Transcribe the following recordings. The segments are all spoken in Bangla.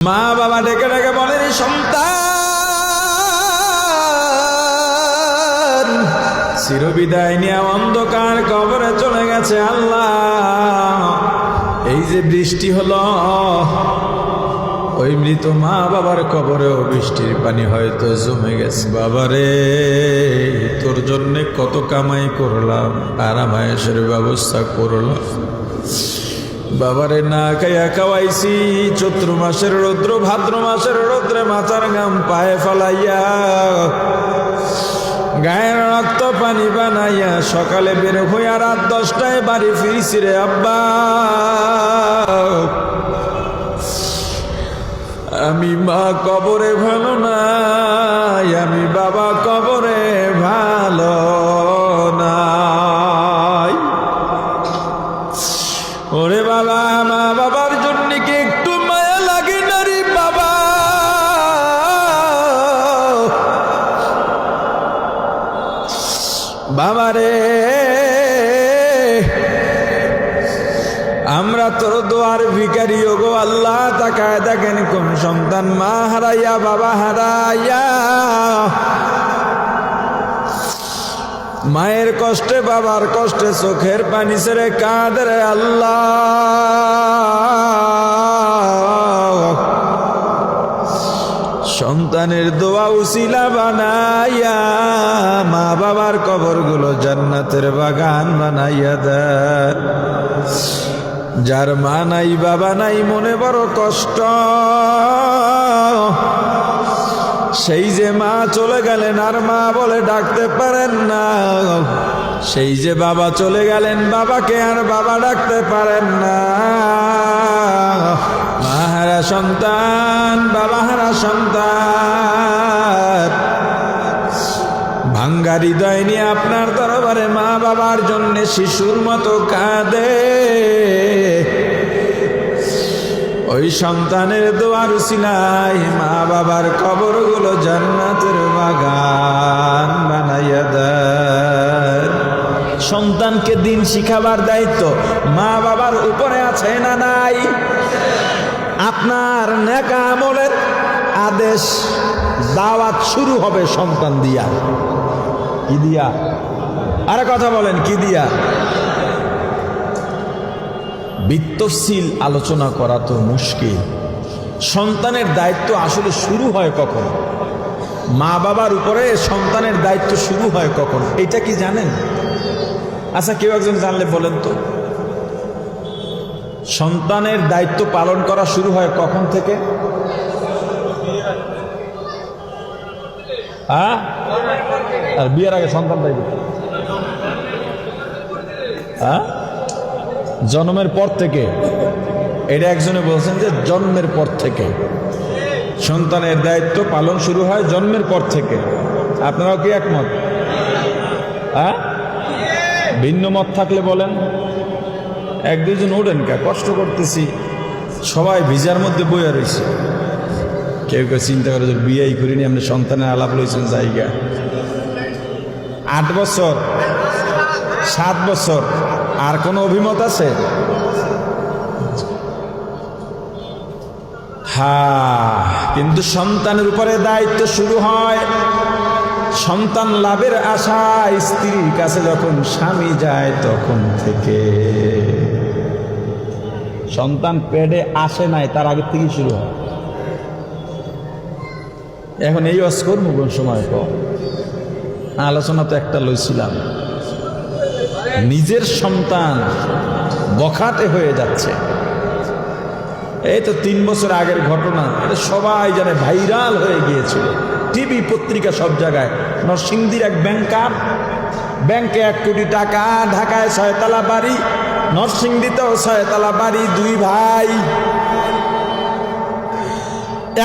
মা বাবা ডেকে ডেকে বলেন সন্তান, চিরবিদায় নিয়ে অন্ধকার কবরে চলে গেছে আল্লাহ। এই যে বৃষ্টি হলো, ওই মৃত মা বাবার কবরেও বৃষ্টির পানি হয়তো জমে গেছে। বাবারে তোর জন্যে কত কামাই করলাম আরামায়েশের ব্যবস্থা করলাম। বাবারে না খাইয়া খাওয়াইছি, চৈত্র মাসের রৌদ্র, ভাদ্র মাসের রৌদ্রে মাথার গাম পায়ে ফালাইয়া। গায়ের রক্ত পানি বানাইয়া সকালে বের হইয়া রাত দশটায় বাড়ি ফিরিছি রে আব্বা। আমি মা কবরে ভালো নাই, আমি বাবা কবরে ভালো বাবা রে আমরা তোর দোয়ার ভিকারি গো আল্লাহ, তাকায় দেখেন কোন সন্তান মা হারাইয়া, বাবা হারাইয়া। মায়ের কষ্টে, বাবার কষ্টে, চোখের পানি ছেড়ে কাঁদরে আল্লাহ। সন্তানের দোয়া উসিলা বানাইয়া মা বাবার কবরগুলো জান্নাতের বাগান বানাইয়া দেয় যার মা নাই, বাবা নাই, মনে বড় কষ্ট। সেই যে মা চলে গেলেন আর মা বলে ডাকতে পারেন না। সেই যে বাবা চলে গেলেন, বাবাকে আর বাবা ডাকতে পারেন না। সন্তান, বাবা হারা সন্তান। ভাঙ্গা হৃদয় নিয়ে আপনার দরবারে মা বাবার জন্যে শিশুর মতো কাঁদে। ওই সন্তানের দোয়ার সিলাই মা বাবার কবরগুলো জান্নাতের বাগান বানাইয়া দেন। সন্তানকে দিন শিখাবার দায়িত্ব মা বাবার উপরে আছে না নাই? আপনার নেকা আমলের আদেশ দাওয়াত শুরু হবে সন্তান দিয়া। কি দিয়া? আরে কথা বলেন, কি দিয়া? বিত্তশীল আলোচনা করা তো মুশকিল। সন্তানের দায়িত্ব আসলে শুরু হয় কখন? মা বাবার উপরে সন্তানের দায়িত্ব শুরু হয় কখন? এটা কি জানেন? আচ্ছা কেউ একজন জানলে বলেন তো। সন্তানের দায়িত্ব পালন করা শুরু হয় কখন থেকে? আর বিয়ের আগে সন্তান দায়িত্ব। হ্যাঁ জন্মের পর থেকে। এটা একজনে বলছেন যে জন্মের পর থেকে। সন্তানের দায়িত্ব পালন শুরু হয় জন্মের পর থেকে। আপনারাও কি একমত? ভিন্ন মত থাকলে বলেন। এক দুজন ওঠেন কে কষ্ট করতেছি, সবাই ভিজার মধ্যে বইয়া রয়েছে কেউ কেউ চিন্তা করে যে বিয়েই করিনি আপনি সন্তানের আলাপ লইছেন জায়গা। আট বছর, সাত বছর, আর কোনো অভিমত আছে? হ্যাঁ কিন্তু সন্তানের উপরে দায়িত্ব শুরু হয় সন্তান লাভের আশা, স্ত্রীর কাছে যখন স্বামী যায় তখন থেকে। সন্তান পেডে আসে নাই, তার আগে থেকেই শুরু হয়। এখন এই অস করব কোন সময় পর আলোচনা তো একটা লইছিলাম। নিজের সন্তান বখাটে হয়ে যাচ্ছে। এই তো তিন বছর আগের ঘটনা সবাই জানে, ভাইরাল হয়ে গিয়েছিল। টিভি পত্রিকা সব জায়গায়। নরসিংদীর এক ব্যাংকার ব্যাংকে এক কোটি টাকা, ঢাকায় ছয়তলা বাড়ি নরসিংদীতেও ছয়তলা বাড়ি, দুই ভাই।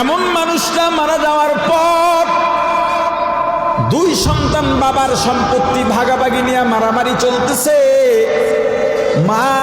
এমন মানুষটা মারা যাওয়ার পর দুই সন্তান বাবার সম্পত্তি ভাগাভাগি নিয়ে মারামারি চলতেছে। মা